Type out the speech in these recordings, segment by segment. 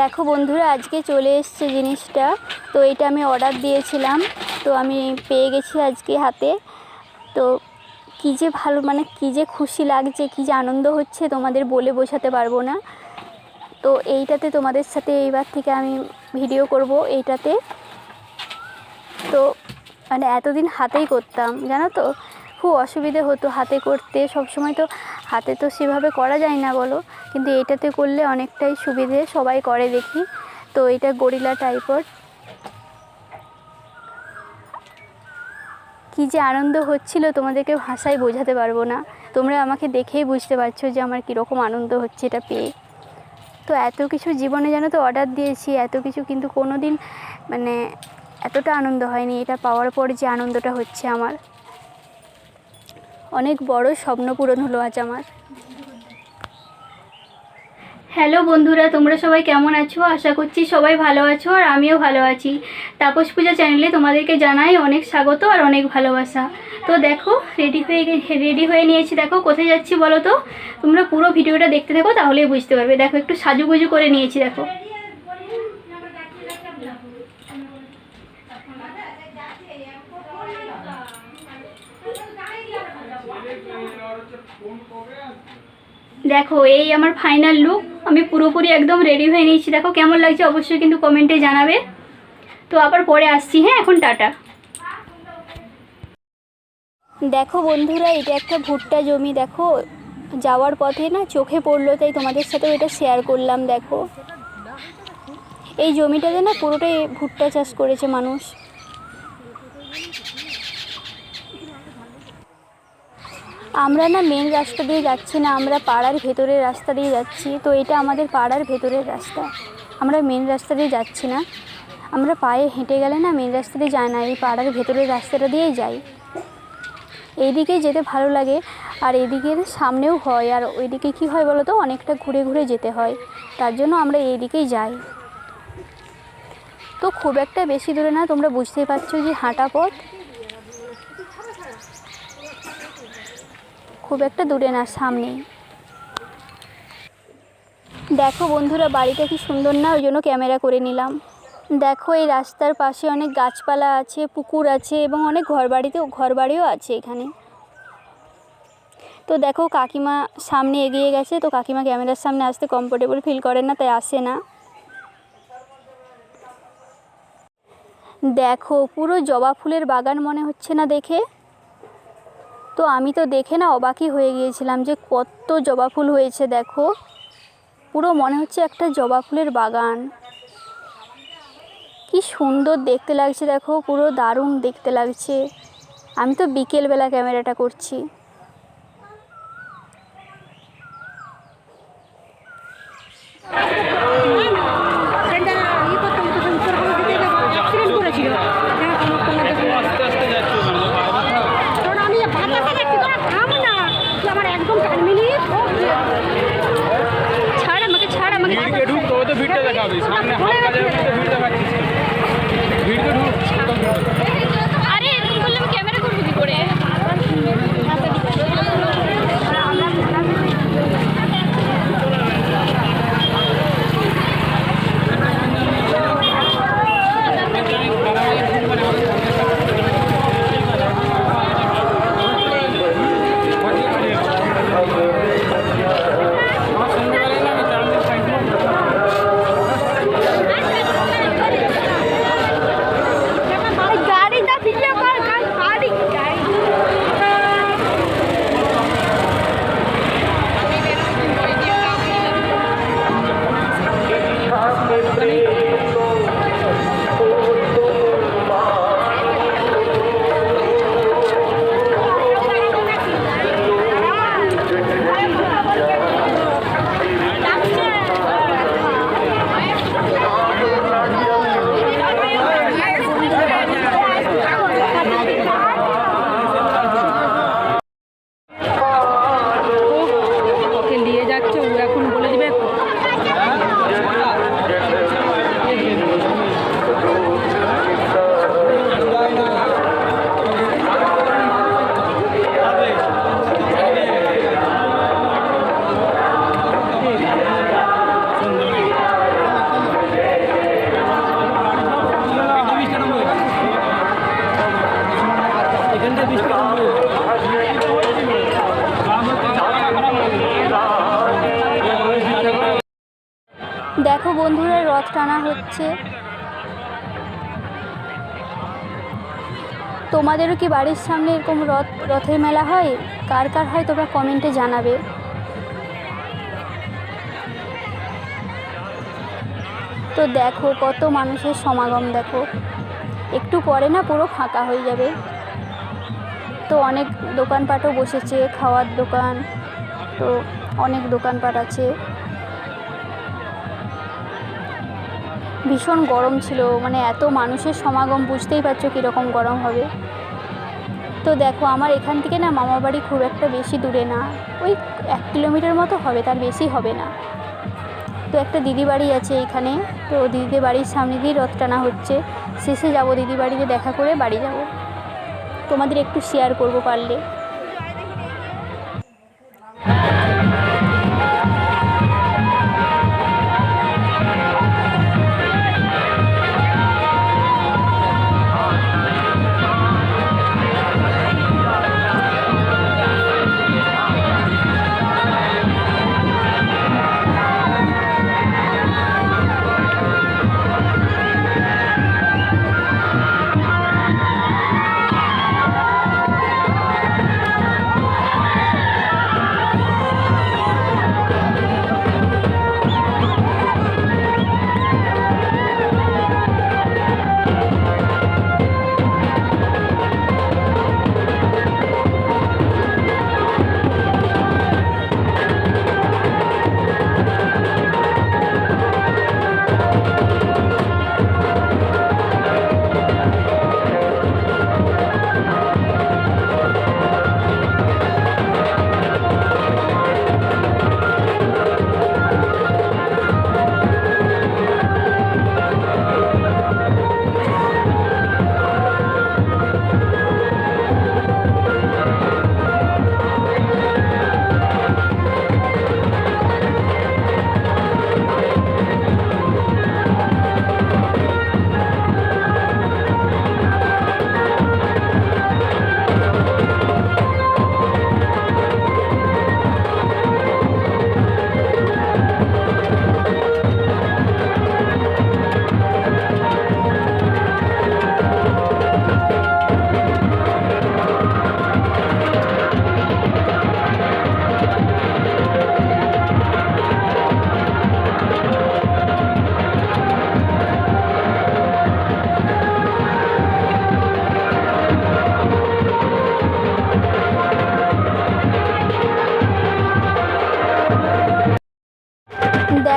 দেখো বন্ধুরা, আজকে চলে এসছে জিনিসটা। তো এটা আমি অর্ডার দিয়েছিলাম। তো আমি পেয়ে গেছি আজকে হাতে। তো কী যে ভালো মানে কী যে খুশি লাগছে, কী যে আনন্দ হচ্ছে, তোমাদের বলে বোঝাতে পারব না। তো এইটাতে তোমাদের সাথে এইবার থেকে আমি ভিডিও করব এইটাতে। তো মানে এতদিন হাতেই করতাম, জানো তো? খুব অসুবিধে হতো হাতে করতে। সবসময় তো হাতে তো সেভাবে করা যায় না বলো। কিন্তু এটাতে করলে অনেকটাই সুবিধে সবাই করে দেখি। তো এটা গরিলা টাইপর কী যে আনন্দ হচ্ছিল, তোমাদেরকে ভাষায় বোঝাতে পারব না। তোমরা আমাকে দেখেই বুঝতে পারছ যে আমার কীরকম আনন্দ হচ্ছে এটা পেয়ে। তো এত কিছু জীবনে যেন তো অর্ডার দিয়েছি, এত কিছু কিন্তু কোনো দিন মানে এতটা আনন্দ হয়নি। এটা পাওয়ার পর যে আনন্দটা হচ্ছে আমার। অনেক বড় স্বপ্ন পূরণ হলো আজ আমার। হ্যালো বন্ধুরা, তোমরা সবাই কেমন আছো? আশা করছি সবাই ভালো আছো আর আমিও ভালো আছি। তাপস পূজা চ্যানেলে তোমাদেরকে জানাই অনেক স্বাগত আর অনেক ভালোবাসা। তো দেখো রেডি হয়ে রেডি হয়ে নিয়েছি। দেখো, কোথায় যাচ্ছি বলো তো? তোমরা পুরো ভিডিওটা দেখতে থাকো, তাহলেই বুঝতে পারবে। দেখো, একটু সাজুগুজু করে নিয়েছি, দেখো। দেখো, এই আমার ফাইনাল লুক আমি পুরোপুরি একদম রেডি হয়ে নিয়েছি। দেখো, কেমন লাগছে অবশ্যই কিন্তু কমেন্টে জানাবে। তো আবার পরে আসছি হ্যাঁ? এখন টাটা। দেখো বন্ধুরা, এটা একটা ভুট্টা জমি। দেখো, যাওয়ার পথে না চোখে পড়ল, তাই তোমাদের সাথেও এটা শেয়ার করলাম, দেখো। এই জমিটাতে না পুরোটাই ভুট্টা চাষ করেছে মানুষ। আমরা না মেন রাস্তা দিয়ে যাচ্ছি না, আমরা পাড়ার ভেতরের রাস্তা দিয়ে যাচ্ছি। তো এটা আমাদের পাড়ার ভেতরের রাস্তা। আমরা মেন রাস্তা দিয়ে যাচ্ছি না। আমরা পায়ে হেঁটে গেলে না মেন রাস্তা দিয়ে যায় না, এই পাড়ার ভেতরের রাস্তাটা দিয়েই যাই। এইদিকে যেতে ভালো লাগে, আর এদিকের সামনেও হয়। আর ওইদিকে কী হয় বলো তো, অনেকটা ঘুরে ঘুরে যেতে হয়। তার জন্য আমরা এইদিকেই যাই। তো খুব একটা বেশি দূরে না, তোমরা বুঝতেই পারছ যে হাঁটা পথ। খুব একটা দূরে না সামনেই দেখো বন্ধুরা, বাড়িটা কি সুন্দর না? ওই জন্য ক্যামেরা করে নিলাম। দেখো এই রাস্তার পাশে অনেক গাছপালা আছে, পুকুর আছে এবং অনেক ঘরবাড়িতেও ঘরবাড়িও আছে এখানে। তো দেখো কাকিমা সামনে এগিয়ে গেছে, তো কাকিমা ক্যামেরার সামনে আসতে কমফোর্টেবল ফিল করে না, তাই আসে না। দেখো পুরো জবা ফুলের বাগান মনে হচ্ছে না দেখে। তো আমি তো দেখে না অবাকই হয়ে গিয়েছিলাম যে কত জবা ফুল হয়েছে, দেখো। পুরো মনে হচ্ছে একটা জবা ফুলের বাগান। কি সুন্দর দেখতে লাগছে, দেখো, পুরো দারুণ দেখতে লাগছে। আমি তো বিকেলবেলা ক্যামেরাটা করছি। আস্তে হচ্ছে। তোমাদেরও কি বাড়ির সামনে এরকম রথ, রথের মেলা হয়? কার কার হয় তোমরা কমেন্টে জানাবে। তো দেখো, কত মানুষের সমাগম দেখো। একটু পরে না পুরো ফাঁকা হয়ে যাবে। তো অনেক দোকানপাটও বসেছে, খাওয়ার দোকান, তো অনেক দোকানপাট আছে। ভীষণ গরম ছিল মানে এত মানুষের সমাগম বুঝতেই পারছ কীরকম গরম হবে। তো দেখো, আমার এখান থেকে না মামা বাড়ি খুব একটা বেশি দূরে না, ওই এক কিলোমিটার মতো হবে, তার বেশি হবে না। তো একটা দিদি বাড়ি আছে এখানে, তো দিদিদের বাড়ির সামনে দিয়ে রথ টানা হচ্ছে, শেষে যাব দিদি বাড়িতে দেখা করে বাড়ি যাব। তোমাদের একটু শেয়ার করব পারলে।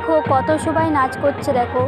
দেখো কত সবাই নাচ করছে দেখো।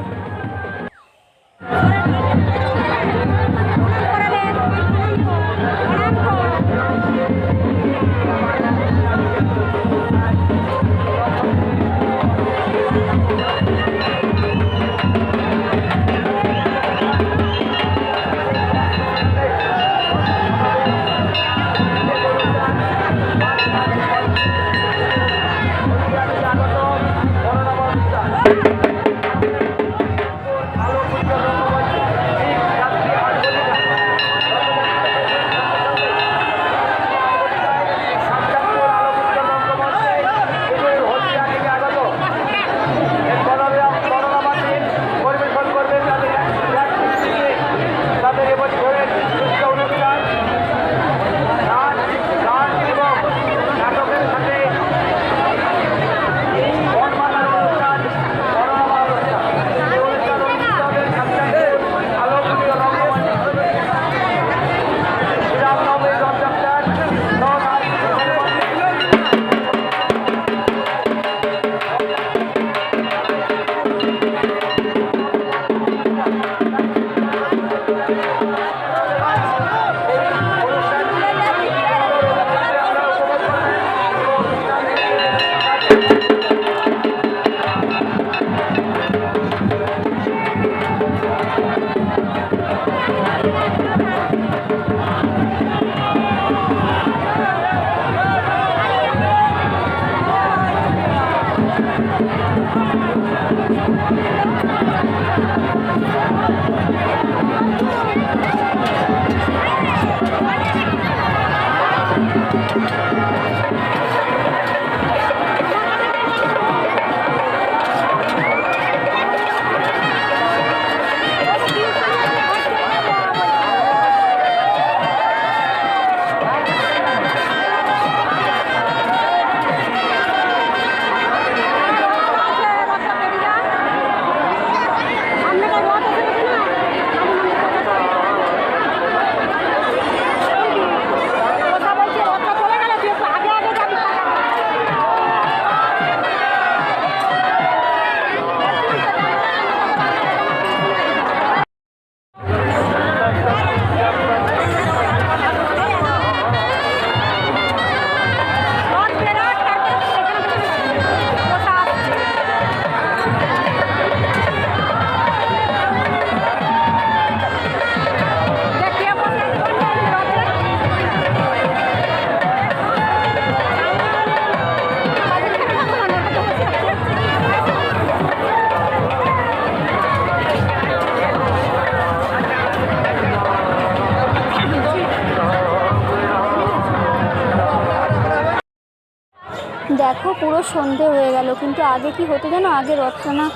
সন্ধে হয়ে গেল, কিন্তু আগে কি হতো জানো? আগে রথটানা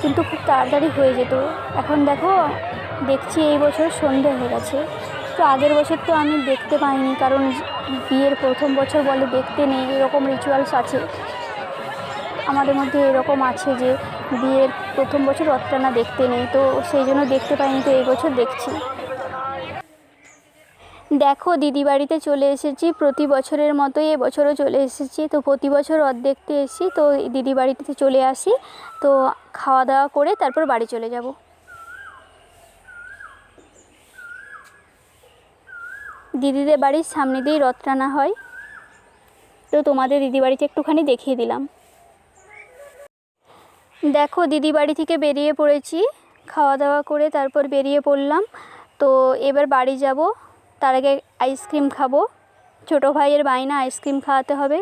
কিন্তু খুব তাড়াতাড়ি হয়ে যেত। এখন দেখো, দেখছি এই বছর সন্ধে হয়ে গেছে। তো আগের বছর তো আমি দেখতে পাইনি, কারণ বিয়ের প্রথম বছর বলে দেখতে নেই, এরকম রিচুয়ালস আছে। আমাদের মধ্যে এরকম আছে যে, বিয়ের প্রথম বছর রথটানা দেখতে নেই, তো সেই জন্য দেখতে পাইনি, তো এই বছর দেখছি। দেখো, দিদি বাড়িতে চলে এসেছি। প্রতি বছরের মতোই এবছরও চলে এসেছি। তো প্রতি বছর রথ দেখতে এসেছি। তো দিদি বাড়িতে চলে আসি। তো খাওয়া দাওয়া করে তারপর বাড়ি চলে যাব। দিদিদের বাড়ির সামনে দিয়েই রথ টানা হয়। তো তোমাদের দিদি বাড়িতে একটুখানি দেখিয়ে দিলাম। দেখো, দিদি বাড়ি থেকে বেরিয়ে পড়েছি। খাওয়া দাওয়া করে তারপর বেরিয়ে পড়লাম। তো এবার বাড়ি যাব। তার আগে আইসক্রিম খাব। ছোটো ভাইয়ের বায়না আইসক্রিম খাওয়াতে হবে।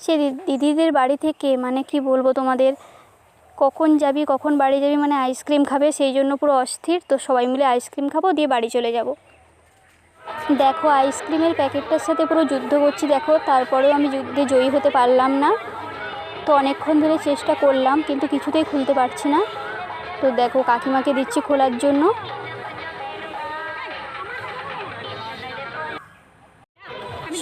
সে দিদিদের বাড়ি থেকে মানে কি বলব তোমাদের, কখন যাবি, কখন বাড়ি যাবি মানে আইসক্রিম খাবে, সেই জন্য পুরো অস্থির। তো সবাই মিলে আইসক্রিম খাব, দিয়ে বাড়ি চলে যাব। দেখো, আইসক্রিমের প্যাকেটটার সাথে পুরো যুদ্ধ করছি, দেখো, তারপরেও আমি যুদ্ধে জয়ী হতে পারলাম না। তো অনেকক্ষণ ধরে চেষ্টা করলাম, কিন্তু কিছুতেই খুলতে পারছি না। তো দেখো, কাকিমাকে দিচ্ছি খোলার জন্য।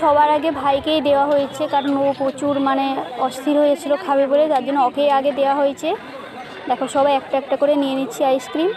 সবার আগে ভাইকেই দেওয়া হয়েছে, কারণ ও প্রচুর মানে অস্থির হয়েছিল খাবে বলে, তার জন্য ওকেই আগে দেওয়া হয়েছে। দেখো সবাই একটা একটা করে নিয়ে নিচ্ছি আইসক্রিম